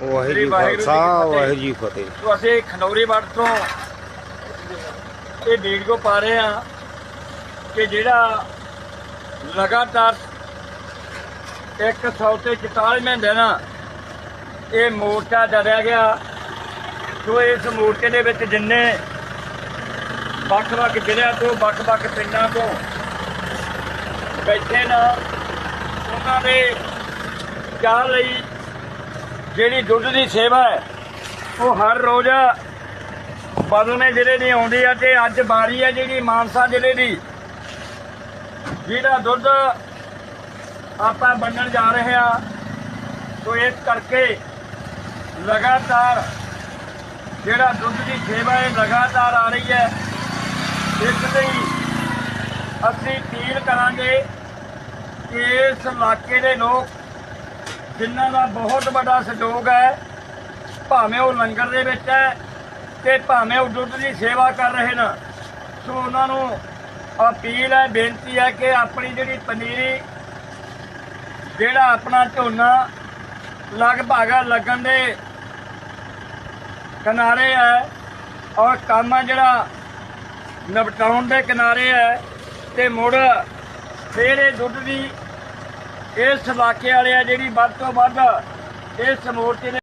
ਵਾਹਿਗੁਰੂ ਜੀ ਖਾਲਸਾ। ਵਾਹਿਗੁਰੂ ਜੀ ਫਤਿਹ ਤੋਂ ਅਸੀਂ ਖਨੌਰੀ ਵੱਟ ਤੋਂ ਇਹ ਵੀਡੀਓ ਪਾ ਰਹੇ ਆ ਕਿ ਜਿਹੜਾ ਲਗਾਤਾਰ 100 ਤੇ 44ਵੇਂ ਦਿਨ ਇਹ ਮੋਰਚਾ ਡਰਿਆ ਗਿਆ ਸੋ ਇਸ ਮੋਰਚੇ ਦੇ ਵਿੱਚ ਜਿੰਨੇ ਵੱਖ-ਵੱਖ ਜ਼ਿਲ੍ਹਿਆਂ ਤੋਂ ਵੱਖ-ਵੱਖ ਪਿੰਡਾਂ ਤੋਂ ਬੈਠੇ ਨਾ ਉਹਨਾਂ ਦੇ ਚਾਹ ਲਈ ਜਿਹੜੀ ਦੁੱਧ ਦੀ ਸੇਵਾ ਹੈ, ਉਹ ਹਰ ਰੋਜ਼ ਬਦਲਵੇਂ ਜ਼ਿਲ੍ਹੇ ਦੀ ਆਉਂਦੀ ਹੈ ਤੇ ਅੱਜ ਬਾਰੀ ਹੈ ਜਿਹੜੀ ਮਾਨਸਾ ਜ਼ਿਲ੍ਹੇ ਦੀ। ਜਿਹੜਾ ਦੁੱਧ ਆਪਾਂ ਵੰਡਣ ਜਾ ਰਹੇ ਆ, ਸੋ ਇਸ ਕਰਕੇ ਲਗਾਤਾਰ ਜਿਹੜਾ ਦੁੱਧ ਦੀ ਸੇਵਾ ਹੈ, ਲਗਾਤਾਰ ਆ ਰਹੀ ਹੈ। ਇਸ ਲਈ ਅਸੀਂ ਅਪੀਲ ਕਰਾਂਗੇ ਕਿ ਇਸ ਇਲਾਕੇ ਦੇ ਲੋਕ ਜਿਨ੍ਹਾਂ ਦਾ ਬਹੁਤ ਵੱਡਾ ਸਹਿਯੋਗ ਹੈ, ਭਾਵੇਂ ਉਹ ਲੰਗਰ ਦੇ ਵਿੱਚ ਹੈ ਤੇ ਭਾਵੇਂ ਉਹ ਦੁੱਧ ਦੀ ਸੇਵਾ ਕਰ ਰਹੇ ਨੇ। ਸੋ ਉਹਨਾਂ ਨੂੰ ਅਪੀਲ ਹੈ, ਬੇਨਤੀ ਹੈ ਕਿ ਆਪਣੀ ਜਿਹੜੀ ਪਨੀਰੀ, ਜਿਹੜਾ ਆਪਣਾ ਝੋਨਾ ਲਗਭਗ ਲੱਗਣ ਦੇ ਕਿਨਾਰੇ ਹੈ ਔਰ ਕੰਮ ਹੈ ਜਿਹੜਾ ਨਿਪਟਾਉਣ ਦੇ ਕਿਨਾਰੇ ਹੈ ਤੇ ਮੁੜ ਫੇਰ ਇਹ ਦੁੱਧ ਦੀ ਇਸ ਇਲਾਕੇ ਵਾਲੇ ਆ ਜਿਹੜੀ ਵੱਧ ਤੋਂ ਵੱਧ ਇਸ ਮੋਰਚੇ ਦੇ